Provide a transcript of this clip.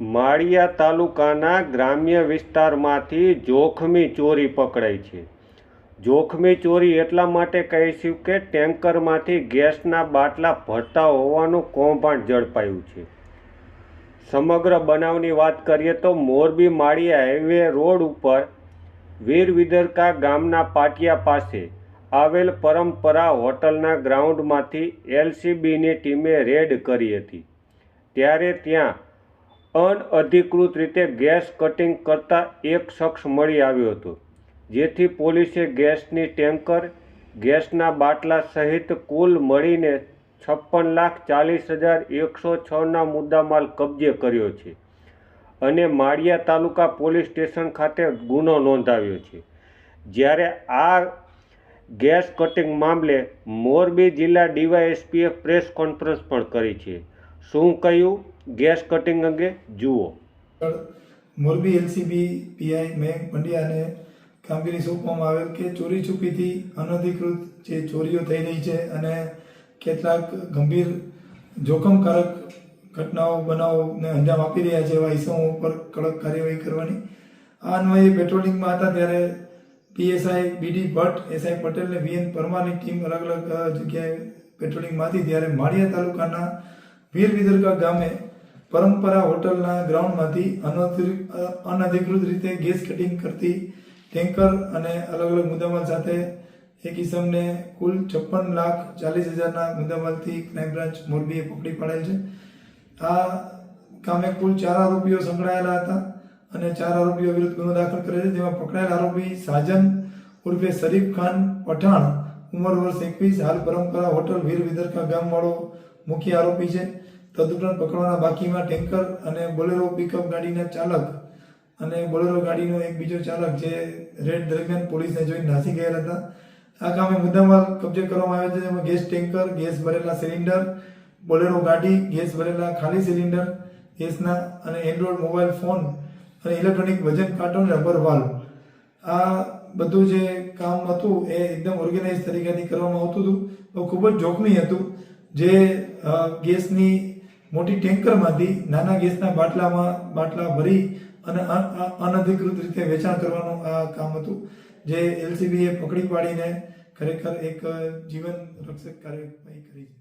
માળિયા તાલુકાના ગ્રામ્ય વિસ્તારમાંથી જોખમી ચોરી પકડાઈ છે. જોખમી ચોરી એટલા માટે કહીશું કે ટેન્કરમાંથી ગેસના બાટલા ભરતા હોવાનું કૌભાંડ ઝડપાયું છે. સમગ્ર બનાવની વાત કરીએ તો મોરબી માળિયા હાઈવે રોડ ઉપર વીર વિદરકા ગામના પાટિયા પાસે આવેલ પરંપરા હોટલના ગ્રાઉન્ડમાંથી એલસીબીની ટીમે રેડ કરી હતી. ત્યારે ત્યાં અનઅધિકૃત રીતે ગેસ કટિંગ કરતા એક શખ્સ મળી આવ્યો હતો, જેથી પોલીસે ગેસની ટેન્કર, ગેસના બાટલા સહિત કુલ મળીને છપ્પન લાખ ચાલીસ હજાર એકસો છના મુદ્દામાલ કબજે કર્યો છે અને માળિયા તાલુકા પોલીસ સ્ટેશન ખાતે ગુનો નોંધાવ્યો છે. જ્યારે આ ગેસ કટિંગ મામલે મોરબી જિલ્લા ડીવાયએસપીએ પ્રેસ કોન્ફરન્સ પણ કરી છે. શું કહ્યું? ગેસ કટિંગ અંગે જુઓ. મોરબી એલસીબી પીઆઈ મયંક પંડ્યાને કામગીરી સોંપવામાં આવેલ કે ચોરી છુપીથી અનધિકૃત જે ચોરીઓ થઈ રહી છે અને કેટલાક ગંભીર જોખમકારક ઘટનાઓ, બનાવોને અંજામ આપી રહ્યા છે એવા ઇસમો ઉપર કડક કાર્યવાહી કરવાની. આ અન્વયે પેટ્રોલિંગમાં હતા ત્યારે PSI BD Bhatt SI Patel અને વીએન પરમારની ટીમ અલગ અલગ જગ્યાએ પેટ્રોલિંગમાં હતી ત્યારે માળિયા તાલુકાના વીર વિદરકા ગામે પરંપરા હોટલના ગ્રાઉન્ડમાંથી અનધિકૃત અનધિકૃત રીતે ગેસ કટિંગ કરતી ટેન્કર અને અલગ અલગ મુદ્દામાલ સાથે એક ઇસમને કુલ છપ્પન લાખ ચાલીસ હજારના મુદ્દામાલથી ક્રાઇમ બ્રાન્ચ મોરબીએ પકડી પાડેલ છે. આ કામે કુલ ચાર આરોપીઓ સંકળાયેલા હતા અને ચાર આરોપીઓ વિરુદ્ધ ગુનો દાખલ કરે છે. જેમાં પકડાયેલ આરોપી સાજન ઉર્ફે શરીફ ખાન પઠાણ, ઉંમર વર્ષ એકવીસ, હાલ પરંપરા હોટલ વીર વિદરકા ગામવાળો મુખ્ય આરોપી છે. તદુપરાંત પકડવાના બાકીમાં ટેન્કર અને બોલેરો પિકઅપ ગાડીના ચાલક અને બોલેરો ગાડીનો એક બીજો ચાલક જે રેડ દરમિયાન પોલીસને જોઈને નાસી ગયેલા હતા. આ કામે મુદ્દામાલ કબજે કરવામાં આવ્યો છે. જેમાં ગેસ ટેન્કર, ગેસ ભરેલા સિલિન્ડર, બોલેરો ગાડી, ગેસ ભરેલા ખાલી સિલિન્ડર, ગેસના અને એન્ડ્રોઈડ મોબાઈલ ફોન અને ઇલેક્ટ્રોનિક વજન કાંટો અને રબર વાલ્વ. આ બધું જે કામ હતું એ એકદમ ઓર્ગેનાઇઝ તરીકેથી કરવામાં આવતું હતું. ખૂબ જ જોખમી હતું. જે ગેસની મોટી ટેન્કરમાંથી નાના ગેસના બાટલામાં બાટલા ભરી અને અનધિકૃત રીતે વેચાણ કરવાનું આ કામ હતું, જે એલસીબીએ પકડી પાડીને ખરેખર એક જીવન રક્ષક કાર્યવાહી કરી છે.